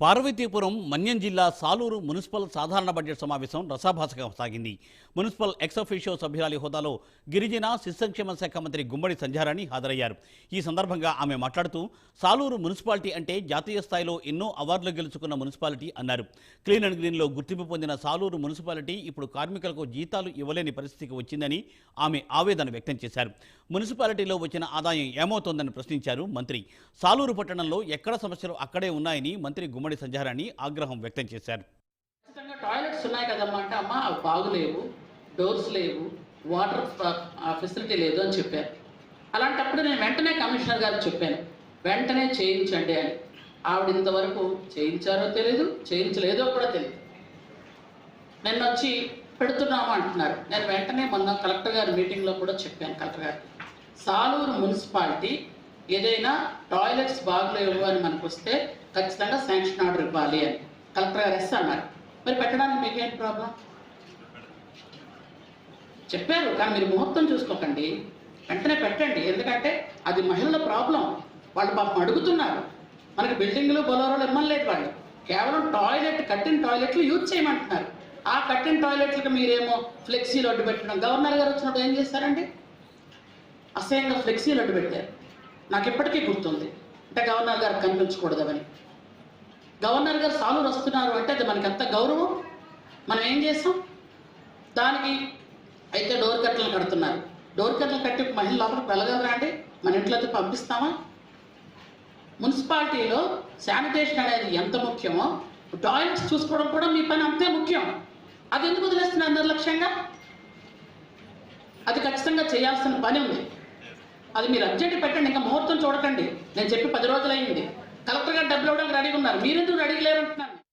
పార్వతీపురం మన్యం జిల్లా సాలూరు మున్సిపల్ సాధారణ బడ్జెట్ సమావేశం రసాభాసగా సాగింది. మున్సిపల్ ఎక్సఫిషియో సభ్యురాలి హోదాలో గిరిజన శిశుసంక్షేమ శాఖ మంత్రి గుమ్మడి సంధ్యారాణి హాజరయ్యారు. ఈ సందర్భంగా ఆమె మాట్లాడుతూ సాలూరు మున్సిపాలిటీ అంటే జాతీయ స్థాయిలో ఎన్నో అవార్డులు గెలుచుకున్న మున్సిపాలిటీ అన్నారు. క్లీన్ అండ్ గ్రీన్లో గుర్తింపు పొందిన సాలూరు మున్సిపాలిటీ ఇప్పుడు కార్మికులకు జీతాలు ఇవ్వలేని పరిస్థితికి వచ్చిందని ఆమె ఆవేదన వ్యక్తం చేశారు. మున్సిపాలిటీలో వచ్చిన ఆదాయం ఏమవుతోందని ప్రశ్నించారు మంత్రి. సాలూరు పట్టణంలో ఎక్కడ సమస్యలు అక్కడే ఉన్నాయని మంత్రి గుమ్మడి సంజారాణి ఆగ్రహం వ్యక్తం చేశారు. ఖచ్చితంగా టాయిలెట్స్ ఉన్నాయి కదమ్మా అంటే అమ్మ అవి బాగులేవు డోర్స్ లేవు వాటర్ ఫెసిలిటీ లేదు అని చెప్పారు. అలాంటప్పుడు నేను వెంటనే కమిషనర్ గారు చెప్పాను వెంటనే చేయించండి అని. ఆవిడ ఇంతవరకు చేయించారో తెలియదు చేయించలేదో కూడా తెలియదు నిన్నొచ్చి పెడుతున్నాము అంటున్నారు. నేను వెంటనే మొన్న కలెక్టర్ గారి మీటింగ్లో కూడా చెప్పాను కలెక్టర్ గారికి సాలూరు మున్సిపాలిటీ ఏదైనా టాయిలెట్స్ బాగులేవు అని మనకు వస్తే ఖచ్చితంగా శాంక్షన్ ఆర్డర్ ఇవ్వాలి అని కలెక్టర్ గారు ఎస్ అన్నారు. మరి పెట్టడానికి మీకేం ప్రాబ్లం? చెప్పారు కానీ మీరు ముహూర్తం చూసుకోకండి. వెంటనే పెట్టండి. ఎందుకంటే అది మహిళల ప్రాబ్లం. వాళ్ళు పాపం అడుగుతున్నారు. మనకి బిల్డింగ్లు బొలోరోలు ఇమ్మలేదు వాళ్ళు. కేవలం టాయిలెట్ కట్టిన టాయిలెట్లు యూజ్ చేయమంటున్నారు. ఆ కట్టిన టాయిలెట్లకు మీరేమో ఫ్లెక్సీలు అడ్డు పెట్టడం. గవర్నర్ గారు వచ్చినప్పుడు ఏం చేస్తారండి? అసహ్యంగా ఫ్లెక్సీలు అడ్డు పెట్టారు. నాకు ఇప్పటికీ గుర్తుంది. అంటే గవర్నర్ గారు కనిపించకూడదని. గవర్నర్ గారు సాలూరు వస్తున్నారు అంటే అది మనకి ఎంత గౌరవం? మనం ఏం చేస్తాం? దానికి అయితే డోర్ కట్టలు కడుతున్నారు. డోర్ కట్టలు కట్టి మహిళ లోపలికి వెళ్ళగలరా అండి మన ఇంట్లో పంపిస్తామా? మున్సిపాలిటీలో శానిటేషన్ అనేది ఎంత ముఖ్యమో టాయిలెట్స్ చూసుకోవడం కూడా మీ పని అంతే ముఖ్యం. అది ఎందుకు వదిలేస్తున్నారు నిర్లక్ష్యంగా? అది ఖచ్చితంగా చేయాల్సిన పని ఉంది. అది మీరు అర్జెంట్ పెట్టండి ఇంకా ముహూర్తం చూడకండి. నేను చెప్పి పది రోజులు అయింది కలెక్టర్ గారు డబ్బులు ఇవ్వడానికి రెడీగా ఉన్నారు. మీరెందుకు రెడీగా లేరంటున్నాను